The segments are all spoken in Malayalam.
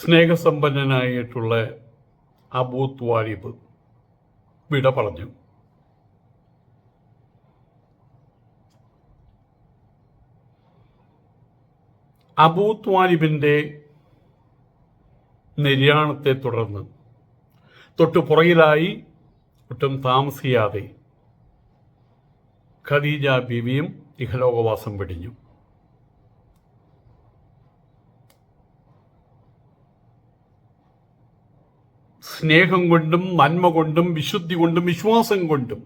സ്നേഹസമ്പന്നനായിട്ടുള്ള അബൂത്ത് വാരിബ് വിട പറഞ്ഞു. അബൂത്ത് വാരിബിന്റെ നിര്യാണത്തെ തുടർന്ന് തൊട്ടു പുറകിലായി ഒട്ടും താമസിയാതെ ഖദീജ ബീവിയും ഇഹലോകവാസം വെടിഞ്ഞു. സ്നേഹം കൊണ്ടും നന്മ കൊണ്ടും വിശുദ്ധി കൊണ്ടും വിശ്വാസം കൊണ്ടും.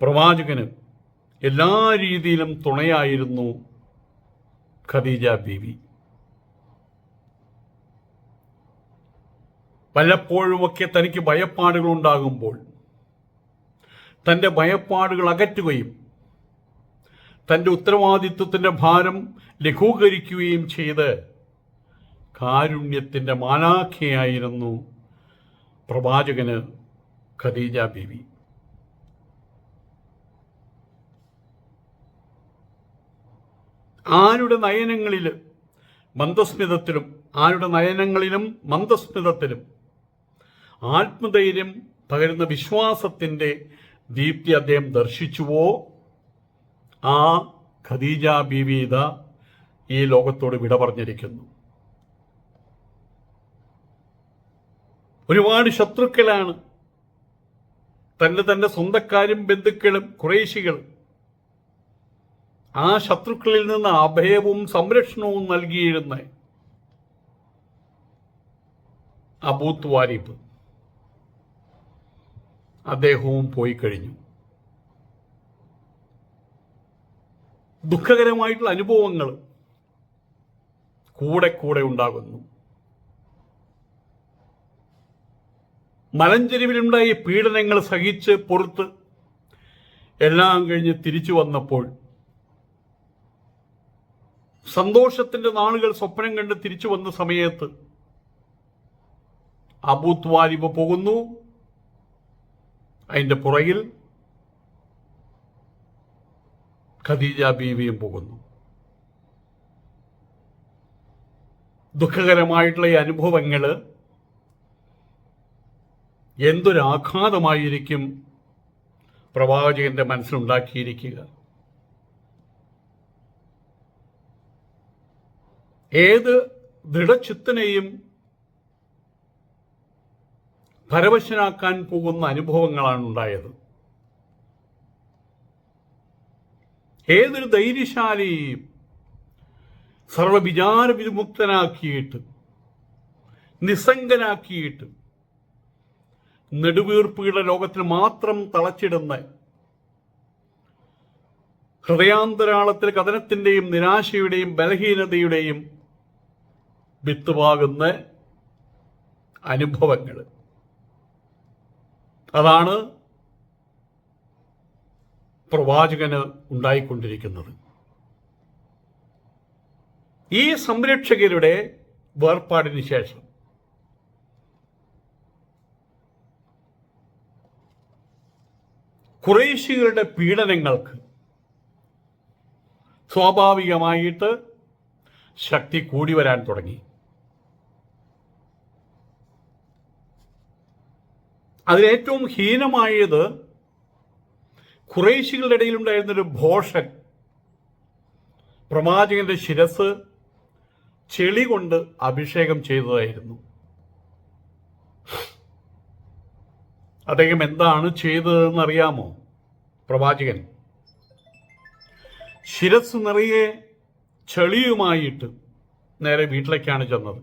പ്രവാചകന് എല്ലാ രീതിയിലും തുണയായിരുന്നു ഖദീജ ബീവി. പലപ്പോഴുമൊക്കെ തനിക്ക് ഭയപ്പാടുകൾ ഉണ്ടാകുമ്പോൾ തന്റെ ഭയപ്പാടുകൾ അകറ്റുകയും തന്റെ ഉത്തരവാദിത്വത്തിന്റെ ഭാരം ലഘൂകരിക്കുകയും ചെയ്ത് കാരുണ്യത്തിന്റെ മാനാഖിയായിരുന്നു പ്രവാചകന് ഖദീജ ബീവി. ആരുടെ നയനങ്ങളിൽ മന്ദസ്മിതത്തിലും ആരുടെ നയനങ്ങളിലും മന്ദസ്മിതത്തിലും ആത്മധൈര്യം പകരുന്ന വിശ്വാസത്തിന്റെ ദീപ്തി അദ്ദേഹം ദർശിച്ചുവോ? ആ ഖദീജ ബീവീത ഈ ലോകത്തോട് വിട പറഞ്ഞിരിക്കുന്നു ഒരുപാട് ശത്രുക്കളാണ്. തന്റെ തന്റെ സ്വന്തക്കാരും ബന്ധുക്കളും കുറേശികളും. ആ ശത്രുക്കളിൽ നിന്ന് അഭയവും സംരക്ഷണവും നൽകിയിരുന്ന അബൂത്ത് വാരിബ് അദ്ദേഹവും പോയി കഴിഞ്ഞു. ദുഃഖകരമായിട്ടുള്ള അനുഭവങ്ങൾ കൂടെ കൂടെ ഉണ്ടാകുന്നു. മലഞ്ചെരിവിലുണ്ടായ പീഡനങ്ങൾ സഹിച്ച് പുറത്ത് എല്ലാം കഴിഞ്ഞ് തിരിച്ചു വന്നപ്പോൾ സന്തോഷത്തിന്റെ നാളുകൾ സ്വപ്നം കണ്ട് തിരിച്ചു വന്ന സമയത്ത് അബൂത്ത് വാലിബ് പോകുന്നു. അതിന്റെ പുറകിൽ ഖദീജ ബീവിയും പോകുന്നു. ദുഃഖകരമായിട്ടുള്ള ഈ അനുഭവങ്ങൾ എന്തൊരാഘാതമായിരിക്കും പ്രവാചകന്റെ മനസ്സിലുണ്ടാക്കിയിരിക്കുക? ഏത് ദൃഢചിത്തനെയും പരവശനാക്കാൻ പോകുന്ന അനുഭവങ്ങളാണ് ഉണ്ടായത്. ഏതൊരു ധൈര്യശാലിയെയും സർവവിചാര വിമുക്തനാക്കിയിട്ട് നിസ്സംഗനാക്കിയിട്ട് നെടുവീർപ്പുകളുടെ ലോകത്തിൽ മാത്രം തളച്ചിടുന്ന ഹൃദയാന്തരാളത്തിൽ കഥനത്തിന്റെയും നിരാശയുടെയും ബലഹീനതയുടെയും വിത്തുപാകുന്ന അനുഭവങ്ങൾ. അതാണ് പ്രവാചകന് ഉണ്ടായിക്കൊണ്ടിരിക്കുന്നത്. ഈ സംരക്ഷകരുടെ വേർപാടിന് ശേഷം കുറേശികളുടെ പീഡനങ്ങൾക്ക് സ്വാഭാവികമായിട്ട് ശക്തി കൂടി വരാൻ തുടങ്ങി. അതിലേറ്റവും ഹീനമായത് കുറേശികളുടെ ഇടയിലുണ്ടായിരുന്നൊരു ഭോഷൻ പ്രവാചകന്റെ ശിരസ് ചെളി കൊണ്ട് അഭിഷേകം ചെയ്തതായിരുന്നു. അദ്ദേഹം എന്താണ് ചെയ്തതെന്ന് അറിയാമോ പ്രവാചകൻ. ശിരസ് നിറയെ ചെളിയുമായിട്ട് നേരെ വീട്ടിലേക്കാണ് ചെന്നത്.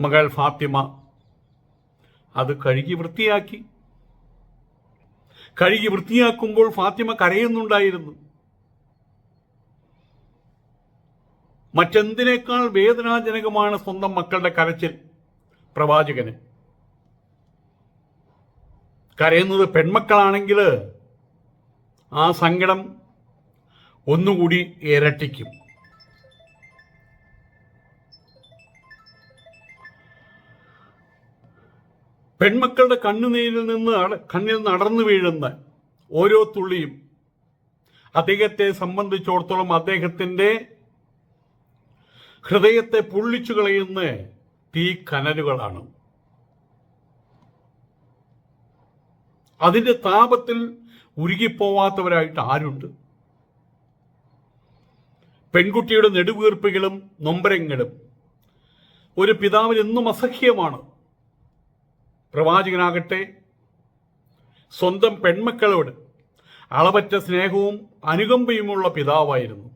മകൾ ഫാത്തിമ അത് കഴുകി വൃത്തിയാക്കി. കഴുകി വൃത്തിയാക്കുമ്പോൾ ഫാത്തിമ കരയുന്നുണ്ടായിരുന്നു. മറ്റെന്തിനേക്കാൾ വേദനാജനകമാണ് സ്വന്തം മക്കളുടെ കരച്ചിൽ? പ്രവാചകന്. കരയുന്നത് പെൺമക്കളാണെങ്കിൽ ആ സങ്കടം ഒന്നുകൂടി ഇരട്ടിക്കും. പെൺമക്കളുടെ കണ്ണുനീരിൽ നിന്ന് കണ്ണിൽ നടന്നു വീഴുന്ന ഓരോ തുള്ളിയും അദ്ദേഹത്തെ സംബന്ധിച്ചിടത്തോളം അദ്ദേഹത്തിന്റെ ഹൃദയത്തെ പൊള്ളിച്ചു കളയുന്ന തീ കനലുകളാണ്. അതിന്റെ താപത്തിൽ ഉരുകിപ്പോവാത്തവരായിട്ട് ആരുണ്ട്? പെൺകുട്ടിയുടെ നെടുവീർപ്പുകളും നൊമ്പരങ്ങളും. ഒരു പിതാവിന് എന്നും അസഹ്യമാണ്. പ്രവാചകനാകട്ടെ സ്വന്തം പെൺമക്കളോട് അളവറ്റ സ്നേഹവും അനുകമ്പയുമുള്ള പിതാവായിരുന്നു.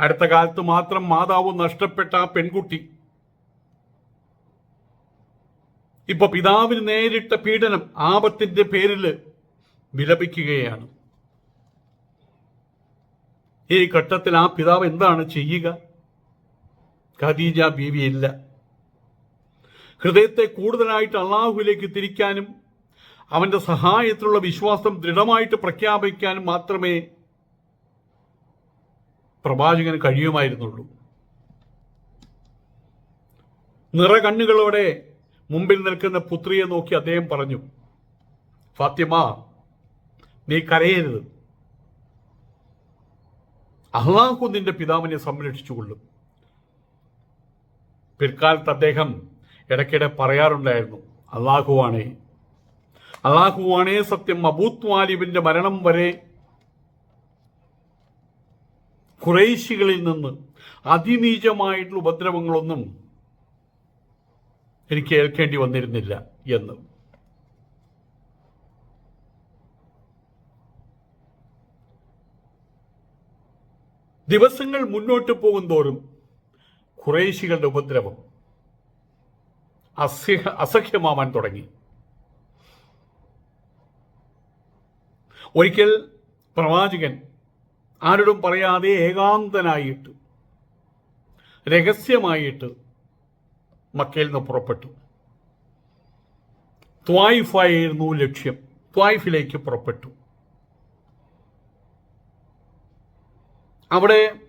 അടുത്ത കാലത്ത് മാത്രം മാതാവ് നഷ്ടപ്പെട്ട ആ പെൺകുട്ടി ഇപ്പൊ പിതാവിന് നേരിട്ട പീഡനം ആപത്തിന്റെ പേരിൽ വിലപിക്കുകയാണ്. ഈ ഘട്ടത്തിൽ ആ പിതാവ് എന്താണ് ചെയ്യുക? ഖദീജ ബീവി ഇല്ല. ഹൃദയത്തെ കൂടുതലായിട്ട് അള്ളാഹുലേക്ക് തിരിക്കാനും അവന്റെ സഹായത്തിലുള്ള വിശ്വാസം ദൃഢമായിട്ട് പ്രഖ്യാപിക്കാനും മാത്രമേ പ്രവാചകന് കഴിയുമായിരുന്നുള്ളൂ. നിറകണ്ണുകളോടെ മുമ്പിൽ നിൽക്കുന്ന പുത്രിയെ നോക്കി അദ്ദേഹം പറഞ്ഞു ഫാത്തിമ നീ കരയരുത്. അള്ളാഹു നിന്റെ പിതാവിനെ സംരക്ഷിച്ചുകൊള്ളും. പിൽക്കാലത്ത് അദ്ദേഹം ഇടയ്ക്കിടെ പറയാറുണ്ടായിരുന്നു അള്ളാഹുവാണേ അള്ളാഹുവാണേ സത്യം അബൂത്ത് വാലിബിന്റെ മരണം വരെ ഖുറൈശികളിൽ നിന്ന് അതിനീചമായിട്ടുള്ള ഉപദ്രവങ്ങളൊന്നും എനിക്ക് ഏൽക്കേണ്ടി വന്നിരുന്നില്ല എന്ന്. ദിവസങ്ങൾ മുന്നോട്ട് പോകുന്തോറും കുറേശികളുടെ ഉപദ്രവം അസഹ്യ അസഹ്യമാവാൻ തുടങ്ങി. ഒരിക്കൽ പ്രവാചകൻ ആരോടും പറയാതെ ഏകാന്തനായിട്ട് രഹസ്യമായിട്ട് മക്കയിൽ നിന്ന് പുറപ്പെട്ടു. ത്വായിഫായിരുന്നു ലക്ഷ്യം. ത്വായിഫിലേക്ക് പുറപ്പെട്ടു. അവിടെ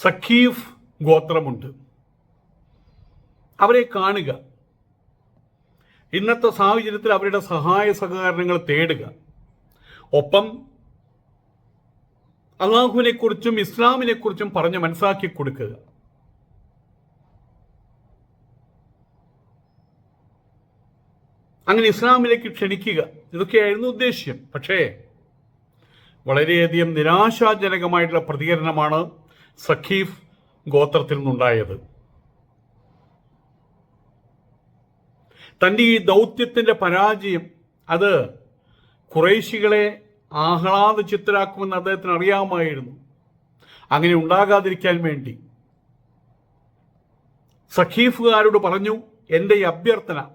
സഖീഫ് ഗോത്രമുണ്ട്. അവരെ കാണുക. ഇന്നത്തെ സാഹചര്യത്തിൽ അവരുടെ സഹായ സഹകരണങ്ങൾ തേടുക. ഒപ്പം അള്ളാഹുവിനെക്കുറിച്ചും ഇസ്ലാമിനെക്കുറിച്ചും ഇസ്ലാമിനെ കുറിച്ചും പറഞ്ഞ് മനസ്സിലാക്കി കൊടുക്കുക. അങ്ങനെ ഇസ്ലാമിലേക്ക് ക്ഷണിക്കുക. ഇതൊക്കെയായിരുന്നു ഉദ്ദേശ്യം. പക്ഷേ വളരെയധികം നിരാശാജനകമായിട്ടുള്ള പ്രതികരണമാണ് സഖീഫ് ഗോത്രത്തിൽ നിന്നുണ്ടായത്. തന്റെ ഈ ദൗത്യത്തിന്റെ പരാജയം അത് കുറേശികളെ ആഹ്ലാദ ചിത്തരാക്കുമെന്ന് അദ്ദേഹത്തിന് അറിയാമായിരുന്നു. അങ്ങനെ ഉണ്ടാകാതിരിക്കാൻ വേണ്ടി. സഖീഫുകാരോട് പറഞ്ഞു എന്റെ ഈ അഭ്യർത്ഥന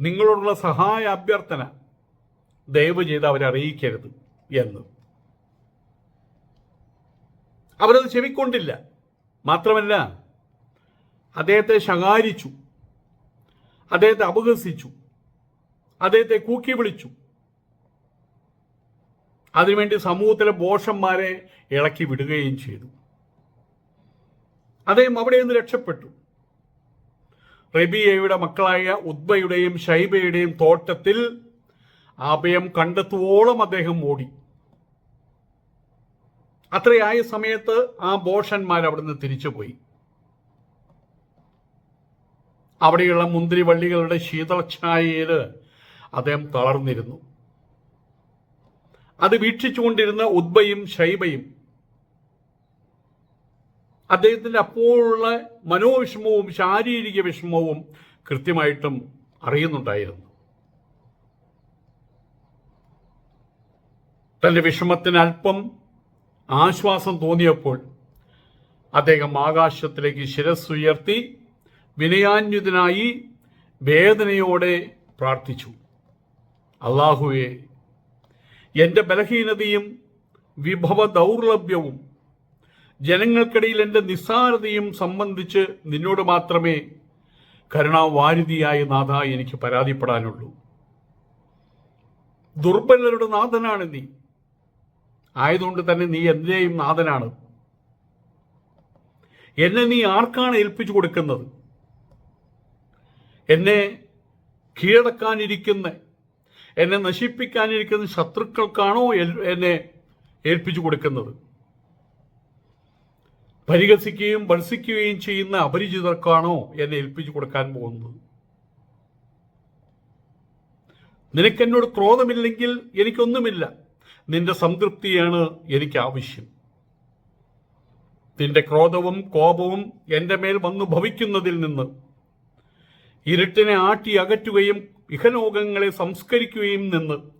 നിങ്ങളോടുള്ള സഹായ അഭ്യർത്ഥന ദയവ് ചെയ്ത് അവരെ അറിയിക്കരുത് എന്ന്. അവരത് ചെവിക്കൊണ്ടില്ല. മാത്രമല്ല അദ്ദേഹത്തെ ശകാരിച്ചു. അദ്ദേഹത്തെ അപഹസിച്ചു. അദ്ദേഹത്തെ കൂക്കി വിളിച്ചു. അതിനുവേണ്ടി സമൂഹത്തിലെ ബോഷന്മാരെ ഇളക്കി വിടുകയും ചെയ്തു. അദ്ദേഹം അവിടെ നിന്ന് രക്ഷപ്പെട്ടു. റബിയയുടെ മക്കളായ ഉദ്ബയുടെയും ഷൈബയുടെയും തോട്ടത്തിൽ അഭയം കണ്ടെത്തുവോളം അദ്ദേഹം ഓടി. അത്രയായ സമയത്ത് ആ ബോഷന്മാർ അവിടുന്ന് തിരിച്ചുപോയി. അവിടെയുള്ള മുന്തിരിവള്ളികളുടെ ശീതളഛായയിൽ അദ്ദേഹം തളർന്നിരുന്നു. അത് വീക്ഷിച്ചുകൊണ്ടിരുന്ന ഉദ്ബയും ശൈബയും അദ്ദേഹത്തിന്റെ അപ്പോഴുള്ള മനോവിഷമവും ശാരീരിക വിഷമവും കൃത്യമായിട്ടും അറിയുന്നുണ്ടായിരുന്നു. തന്റെ വിഷമത്തിന് അല്പം ആശ്വാസം തോന്നിയപ്പോൾ അദ്ദേഹം ആകാശത്തിലേക്ക് ശിരസ്സുയർത്തി വിനയാന്യുതനായി വേദനയോടെ പ്രാർത്ഥിച്ചു. അള്ളാഹുവെ എന്റെ ബലഹീനതയും വിഭവ ദൗർലഭ്യവും ജനങ്ങൾക്കിടയിൽ എന്റെ നിസ്സാരതയും സംബന്ധിച്ച് നിന്നോട് മാത്രമേ കരുണാവാരിതിയായ നാഥ എനിക്ക് പരാതിപ്പെടാനുള്ളൂ. ദുർബലരുടെ നാഥനാണ് നീ. ആയതുകൊണ്ട് തന്നെ നീ എന്റെയും നാഥനാണ്. എന്നെ നീ ആർക്കാണ് ഏൽപ്പിച്ചു കൊടുക്കുന്നത്? എന്നെ കീഴടക്കാനിരിക്കുന്ന എന്നെ നശിപ്പിക്കാനിരിക്കുന്ന ശത്രുക്കൾക്കാണോ എന്നെ ഏൽപ്പിച്ചു കൊടുക്കുന്നത്? പരിഹസിക്കുകയും ഭത്സിക്കുകയും ചെയ്യുന്ന അപരിചിതർക്കാണോ എന്നെ ഏൽപ്പിച്ചു കൊടുക്കാൻ പോകുന്നത്? നിനക്കെന്നോട് ക്രോധമില്ലെങ്കിൽ എനിക്കൊന്നുമില്ല. നിന്റെ സംതൃപ്തിയാണ് എനിക്ക് ആവശ്യം നിന്റെ ക്രോധവും കോപവും എന്റെ മേൽ വന്നു ഭവിക്കുന്നതിൽ നിന്ന് ഇരുട്ടിനെ ആട്ടി അകറ്റുകയും ഇഹലോകങ്ങളെ സംസ്കരിക്കുകയും നിന്ന്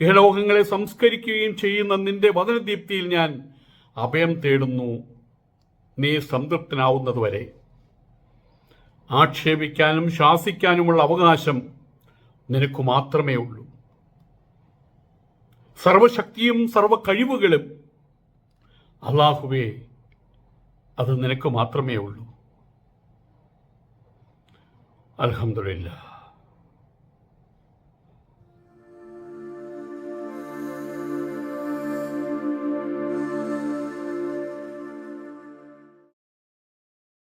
ഇഹലോകങ്ങളെ സംസ്കരിക്കുകയും ചെയ്യുന്ന നിന്റെ വചനദീപ്തിയിൽ ഞാൻ അഭയം തേടുന്നു. നീ സംതൃപ്തനാവുന്നതുവരെ. ആക്ഷേപിക്കാനും ശാസിക്കാനുമുള്ള അവകാശം നിനക്ക് മാത്രമേ ഉള്ളൂ. സർവശക്തിയും സർവ കഴിവുകളും അള്ളാഹുവേ അത് നിനക്ക് മാത്രമേ ഉള്ളൂ. അൽഹംദുലില്ലാ